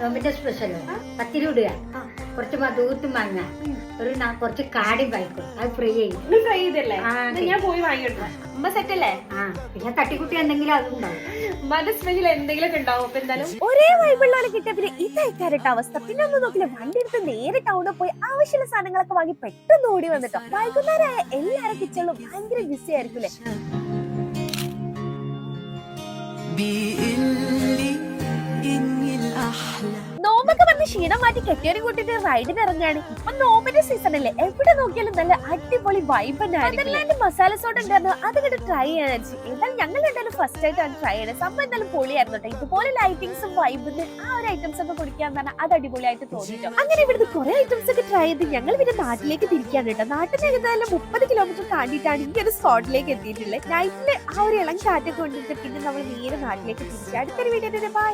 നോമ്പിന്റെ സ്പെഷ്യലോ? പത്തിരിടുക കുറച്ച് മധൂത്ത് മാങ്ങ ഒരു കുറച്ച് കാടി വായിക്കും അത് ഫ്രൈ ചെയ്യും ഫ്രൈ ചെയ്തല്ലേ? ഞാൻ പോയി വാങ്ങിയിട്ടുണ്ട് അമ്മ സെറ്റ് അല്ലേ ആ പിന്നെ തട്ടിക്കുട്ടി എന്തെങ്കിലും അതുണ്ടാവും. ഉമ്മാന്റെ സ്പെഷ്യൽ എന്തെങ്കിലും ഉണ്ടാവും. അപ്പൊ ഒരേ വൈബിള്ളാണ് കിട്ടിയ പിന്നെ ഇതായിക്കാരട്ട അവസ്ഥ. പിന്നെ ഒന്ന് നോക്കില്ല വണ്ടി എടുത്ത് നേരെ ടൗണിൽ പോയി ആവശ്യമുള്ള സാധനങ്ങളൊക്കെ വാങ്ങി പെട്ടെന്ന് ഓടി വന്നിട്ടോ. വൈകുന്നേരമായ എല്ലാവരും കിച്ചണിലും ഭയങ്കര ബിസി ആയിരിക്കും അല്ലേ? നോമ്പൊക്കെ വന്ന് ക്ഷീണം മാറ്റി കെട്ടിയവരും കൂട്ടിട്ട് റൈഡിന് ഇറങ്ങാണ് ഇപ്പൊ നോമ്പിന്റെ സീസൺ അല്ലേ? എവിടെ നോക്കിയാലും നല്ല അടിപൊളി വൈബ് നെതർലാൻഡ് മസാല സോട്ട് ഉണ്ടായിരുന്നു. അത് കണ്ട് ട്രൈ ചെയ്യാൻ വെച്ചു എന്തായാലും ഞങ്ങൾ എന്തായാലും ഫസ്റ്റ് ആയിട്ടാണ് ട്രൈ ചെയ്യണത് സംഭവം എന്തായാലും പൊളിയായിരുന്നു കേട്ടോ. ഇതുപോലെ ലൈറ്റിംഗ്സും വൈബിന് ആ ഒരു ഐറ്റംസ് ഒക്കെ കുടിക്കാൻ തന്നെ അത് അടിപൊളിയായിട്ട് തോന്നിട്ടോ അങ്ങനെ ഇവിടുന്ന് കുറെ ഐറ്റംസ് ഒക്കെ ട്രൈ ചെയ്ത് ഞങ്ങൾ പിന്നെ നാട്ടിലേക്ക് തിരിക്കാൻ കേട്ടോ. നാട്ടിൽ ഏകദേശം മുപ്പത് കിലോമീറ്റർ താണ്ടിയിട്ടാണ് ഈ ഒരു സ്പോട്ടിലേക്ക് എത്തിയിട്ടുള്ളത്. നൈറ്റിൽ ആ ഒരു ഇളം കാറ്റൊക്കെ കൊണ്ടിട്ട് പിന്നെ നമ്മൾ നേരെ നാട്ടിലേക്ക് തിരിച്ചു. അടുത്തൊരു വീഡിയോ ബൈ